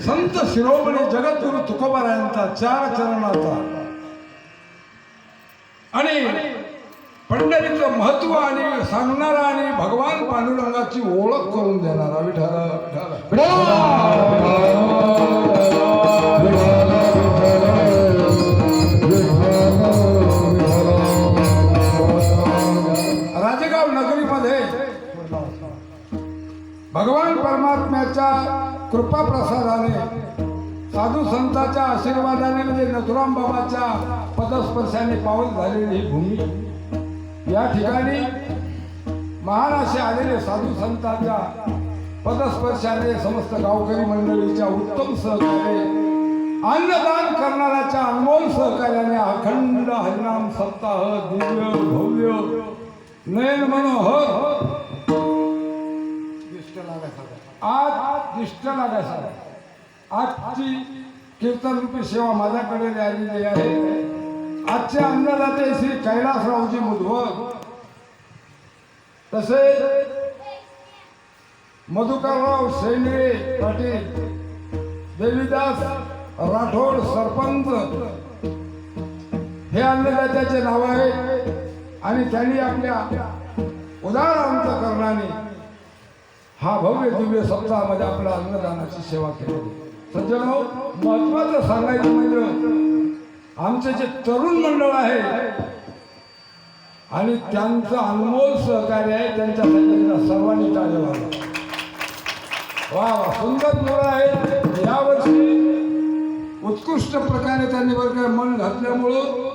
संत शिरोमणी जगद्गुरु तुकोबारायांचा चार चरणाचा आणि पंढरीचं महत्त्व आणि सांगणारा आणि भगवान पांडुरंगाची ओळख करून देणारा विठाला राजगाव नगरीमध्ये भगवान परमात्म्याच्या कृपा प्रसादाने साधू संतांच्या आशीर्वादाने म्हणजे नथुराम बाबाच्या पदस्पर्शाने पाऊल झालेली ही भूमी. या ठिकाणी महान असे आलेले साधू संतांच्या पदस्पर्शाने समस्त गावकरी मंडळीच्या उत्तम सहकार्य अन्नदान करणाऱ्याच्या अनमोल सहकार्याने अखंड हरिनाम सप्ताह दिव्य भव्य नयन मनोहर आज दिष्ट लागायचा आजची कीर्तन रूपी सेवा माझ्याकडे आलेली आहे. आजचे अन्नदाते श्री कैलासरावजी मुधवर. तसेच मधुकरराव शेंगळे पाटील देवीदास राठोड सरपंच हे अन्नदात्याचे नाव आहे. आणि त्यांनी आपल्या उदार अंतकरणाने हा भव्य दिव्य सप्ताहामध्ये आपल्या अन्नदानाची सेवा केली. सज्जन महत्वाचं सांगायचं म्हणजे आमचे जे तरुण मंडळ आहे आणि त्यांचं अनमोल सहकार्य आहे त्यांच्या त्यांना सर्वांनी टाळलं वा वा सुंदर मुलं आहे. यावर्षी उत्कृष्ट प्रकारे त्यांनी बरं मन घातल्यामुळं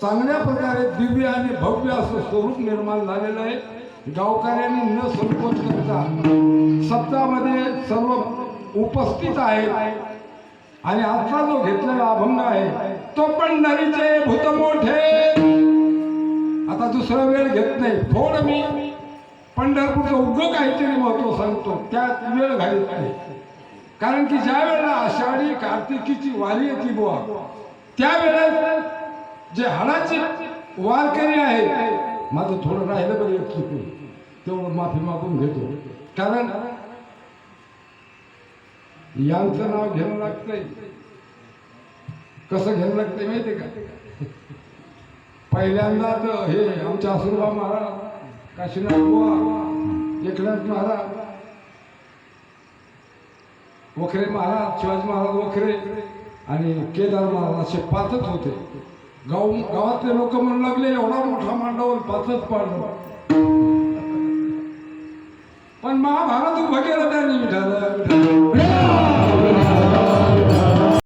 चांगल्या प्रकारे दिव्य आणि भव्य असं स्वरूप निर्माण झालेलं आहे. गावकऱ्यांनी न संकोच करता सत्तामध्ये सर्व उपस्थित आहेत. आणि आजचा जो घेतलेला अभंग आहे तो पण नरीचे भूत मोठे. आता दुसरा वेळ घेत नाही. थोडं मी. पंढरपूरचं उगं काहीतरी महत्त्व सांगतो. त्यात वेळ घालत नाही. कारण की ज्या वेळेला आषाढी कार्तिकीची वारी येते बुवा त्यावेळेला जे हाडाचे वारकरी आहेत माझं थोडं राहिलं बरं एक चुकून तेवढं माफी मागून घेतो. कारण यांचं नाव घ्यावं लागतंय. कसं घ्यावं लागतंय माहितीये का? पहिल्यांदा तर हे आमच्या आसुरबा महाराज काशीनाथ बुवा एकनाथ महाराज वखरे महाराज शिवाजी महाराज वखरे आणि केदार महाराज असे पाचच होते. गाव गावातले लोक म्हणू लागले एवढा मोठा मांडव पाचच पाडलं पण महाभारत उभं केलं त्यांनी विठाला